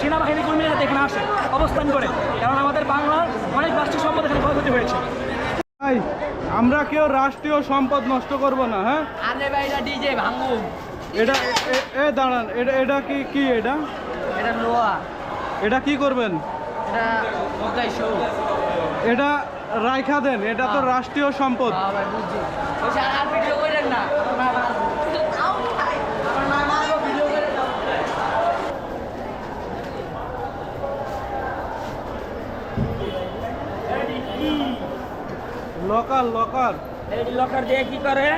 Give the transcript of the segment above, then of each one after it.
সেনাবাহিনী কর্মীরা এখানে আসে অবস্থান করে। কারণ আমাদের বাংলার অনেক রাষ্ট্রীয় সম্পদ এখানে ক্ষয়ক্ষতি হয়েছে। আমরা কেউ রাষ্ট্রীয় সম্পদ নষ্ট করব না হ্যাঁ? আরে ভাই এটা ডিজে ভাঙুন। এটা এ দাঁড়ান এটা এটা কি কি এটা? এটা লোহা এটা কি করবেন? এটা এটা রাইখা দেন এটা তো হ্যাঁ। রাষ্ট্রীয় সম্পদ। হ্যাঁ লকার লকার এই লকার দিয়ে কি করে?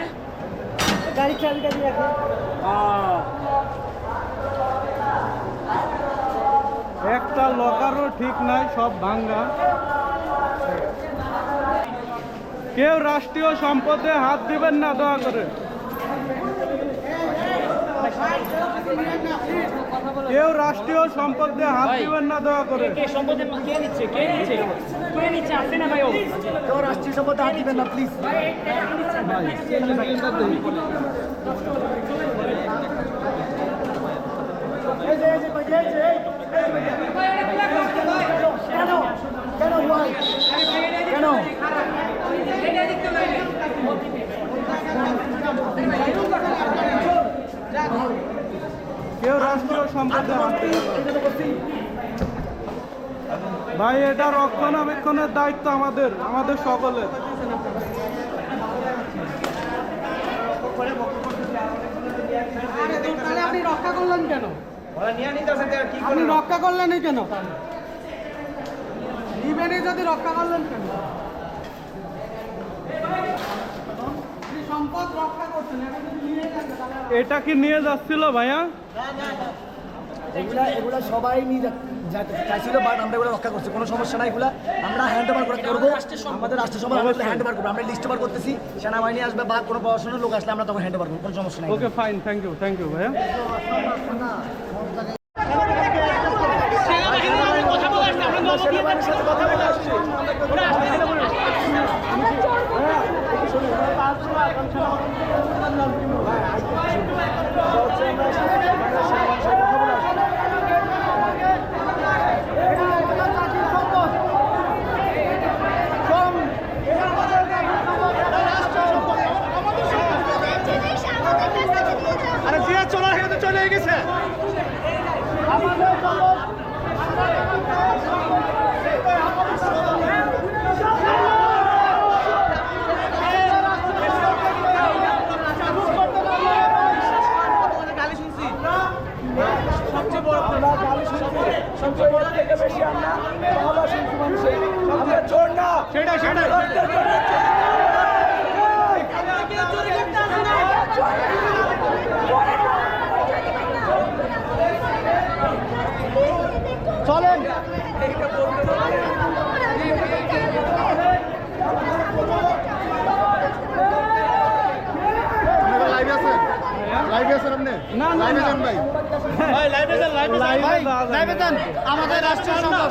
গাড়ি চাবিটা দিয়ে একটা লকারও ঠিক নাই সব ভাঙ্গা। কেউ রাষ্ট্রীয় সম্পদে হাত দিবেন না দয়া করে। কেউ রাষ্ট্রীয় সম্পদে হাত দিবেন না দয়া করে। কে সম্পদে কে নিচ্ছে কে নিচ্ছে? কে নিচ্ছে? আপনি না ভাই ও। কেউ রাষ্ট্রীয় সম্পদে হাত দিবেন না প্লিজ কেন কেন why? কেন কেউ রাষ্ট্রীয় সম্পদে হাত দিবেন না। ভাই এটা রক্ষণাবেক্ষণের দায়িত্ব আমাদের আমাদের সকলের। আপনি রক্ষা করলেন কেন? আপনি রক্ষা কেন যদি রক্ষা করলেন কেন? সম্পদ রক্ষা করছেন এটা কি নিয়ে যাচ্ছিল ভাইয়া? এগুলা এগুলা সবাই নিয়ে চাইছিল বাট আমরা এগুলো রক্ষা করছি। কোনো সমস্যা নাই এগুলা। আমরা হ্যান্ড ওভার করে করব। আমাদের রাষ্ট্র সভা আমরা হ্যান্ড ওভার করব। আমরা লিস্ট ওভার করতেছি। সেনাবাহিনী আসবে বা কোনো পড়াশোনার লোক আসলে আমরা তখন হ্যান্ড ওভার করব। কোনো সমস্যা নাই। Okay fine thank you thank you ভাইয়া। সেনাবাহিনীর সাথে কথা বলে আসছি। আরে সেটা সেটা চলেন লাইভে আছেন লাইভে আছেন আপনি? না, না, লাইভে যান ভাই? ভাই লাইভে যান লাইভে যান লাইভে ভাই যাওয়া যাবে লাইভে না। যান আমাদের রাষ্ট্রীয় সম্পদ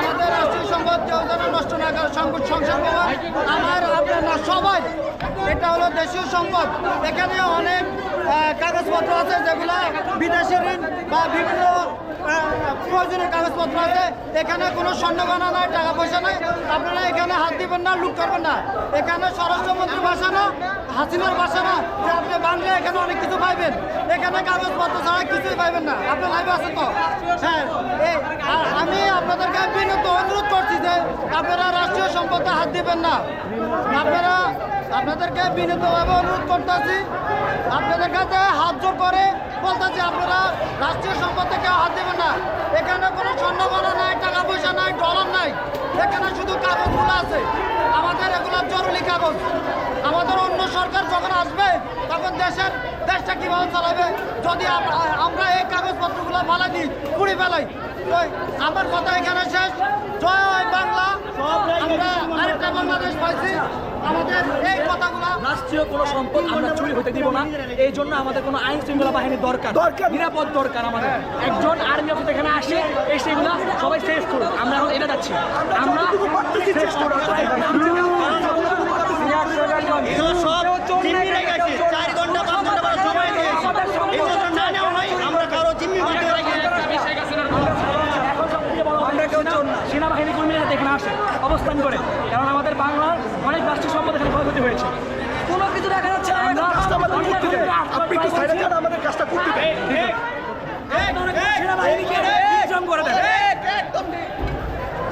আমাদের রাষ্ট্রীয় সম্পদ কেউ যেন নষ্ট না করে সংকট সংসদ ভবন আমার আপনার সবাই। এটা হলো দেশীয় সম্পদ এখানে অনেক কাগজপত্র আছে যেগুলো বিদেশি ঋণ বা বিভিন্ন প্রয়োজনীয় কাগজপত্র আছে। এখানে কোনো স্বর্ণগণা নাই টাকা পয়সা নাই। আপনারা এখানে হাত দিবেন না, লুট করবেন না। এখানে স্বরাষ্ট্রমন্ত্রীর ভাষা না, হাসিনার ভাষা না, যে আপনি বাংলা এখানে অনেক কিছু পাইবেন। এখানে কাগজপত্র ছাড়া কিছুই পাইবেন না। আপনি লাইভে আছেন তো? হ্যাঁ আর আমি আপনাদেরকে বিনীত অনুরোধ করছি যে আপনারা রাষ্ট্রীয় সম্পদে হাত দিবেন না। আপনারা আপনাদেরকে বিনীতভাবে অনুরোধ করতেছি আপনাদের কাছে হাত জোর করে বলতেছি আপনারা রাষ্ট্রীয় সম্পদ থেকে হাত দেবেন না। এখানে কোনো স্বর্ণমালা নাই টাকা পয়সা নাই ডলার নাই। এখানে শুধু কাগজগুলো আছে। আমাদের এগুলো জরুরি কাগজ। আমাদের অন্য সরকার যখন আসবে তখন দেশের দেশটা কীভাবে চালাবে? যদি আমরা এই কাগজপত্রগুলো ফালাই দিই পুড়ি ফেলাই। তো আমার কথা এখানে শেষ। জয় বাংলা। আমরা আরেকটা বাংলাদেশ পাইছি। আমাদের রাষ্ট্রীয় কোনো সম্পদ আমরা চুরি হতে দিব না এই জন্য আমাদের কোনো আইন শৃঙ্খলা বাহিনীর দরকার দরকার। নিরাপদ দরকার আমাদের একজন আর্মি অফিসার এখানে আসে এসে এগুলো সবাই সেফ করুন আমরা এখন এটা যাচ্ছি আমরা হয়। সেনাবাহিনী কর্মীরা এখানে আসে অবস্থান করে কারণ আমাদের বাংলার অনেক রাষ্ট্রীয় সম্পদ এখানে ক্ষয়ক্ষতি হয়েছে একটু সাইলেন্ট আমাদের কাজটা করতে দেয়।